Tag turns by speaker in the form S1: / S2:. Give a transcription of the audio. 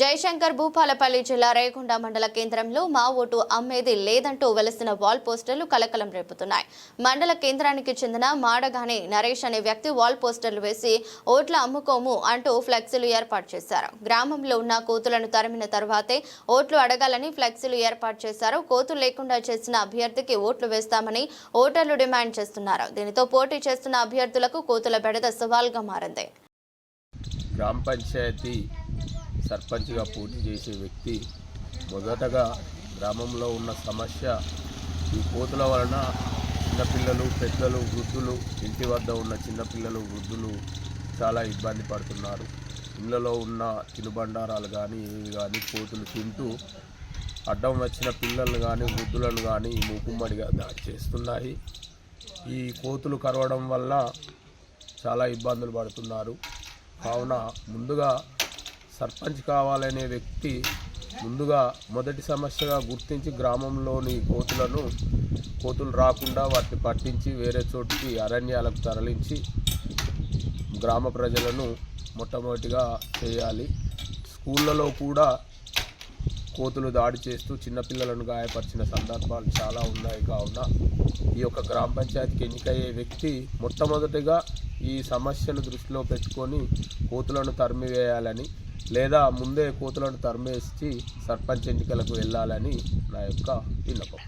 S1: జయశంకర్ భూపాలపల్లి జిల్లా రేకొండ మండల కేంద్రంలో మా ఓటు అమ్మేది లేదంటూ వెలసిన వాల్ పోస్టర్లు కలకలం రేపుతున్నాయి. మండల కేంద్రానికి చెందిన మాడగాని నరేష్ అనే వ్యక్తి వాల్ పోస్టర్లు వేసి ఓట్ల అమ్ముకోము అంటూ ఫ్లెక్సీలు ఏర్పాటు చేశారు. గ్రామంలో ఉన్న కోతులను తరిమిన తర్వాతే ఓట్లు అడగాలని ఫ్లెక్సీలు ఏర్పాటు చేశారు. కోతులు లేకుండా చేసిన అభ్యర్థికి ఓట్లు వేస్తామని ఓటర్లు డిమాండ్ చేస్తున్నారు. దీనితో పోటీ చేస్తున్న అభ్యర్థులకు కోతుల బెడద సవాల్గా మారింది.
S2: గ్రామ పంచాయతీ సర్పంచ్గా పోటీ చేసే వ్యక్తి మొదటగా గ్రామంలో ఉన్న సమస్య ఈ కోతుల వలన చిన్నపిల్లలు పెద్దలు వృద్ధులు ఇంటి వద్ద ఉన్న చిన్నపిల్లలు వృద్ధులు చాలా ఇబ్బంది పడుతున్నారు. ఇళ్ళలో ఉన్న తినుబండారాలు కానీ ఇవి కానీ కోతులు తింటూ అడ్డం వచ్చిన పిల్లలను కానీ వృద్ధులను కానీ మూకుమ్మడిగా దాడి చేస్తున్నాయి. ఈ కోతులు కరవడం వల్ల చాలా ఇబ్బందులు పడుతున్నారు. కావున ముందుగా సర్పంచ్ కావాలనే వ్యక్తి ముందుగా మొదటి సమస్యగా గుర్తించి గ్రామంలోని కోతులను కోతులు రాకుండా వాటిని పట్టించి వేరే చోటుకి అరణ్యాలకు తరలించి గ్రామ ప్రజలను మొట్టమొదటిగా చేయాలి. స్కూళ్ళలో కూడా కోతులు దాడి చేస్తూ చిన్నపిల్లలను గాయపరిచిన సందర్భాలు చాలా ఉన్నాయి. కావున ఈ యొక్క గ్రామ పంచాయతీకి ఎన్నికయ్యే వ్యక్తి మొట్టమొదటిగా ఈ సమస్యను దృష్టిలో పెట్టుకొని కోతులను తరిమివేయాలని లేదా ముందే కోతులను తరిమేసి సర్పంచ్ ఎన్నికలకు వెళ్ళాలని నా యొక్క విన్నపం.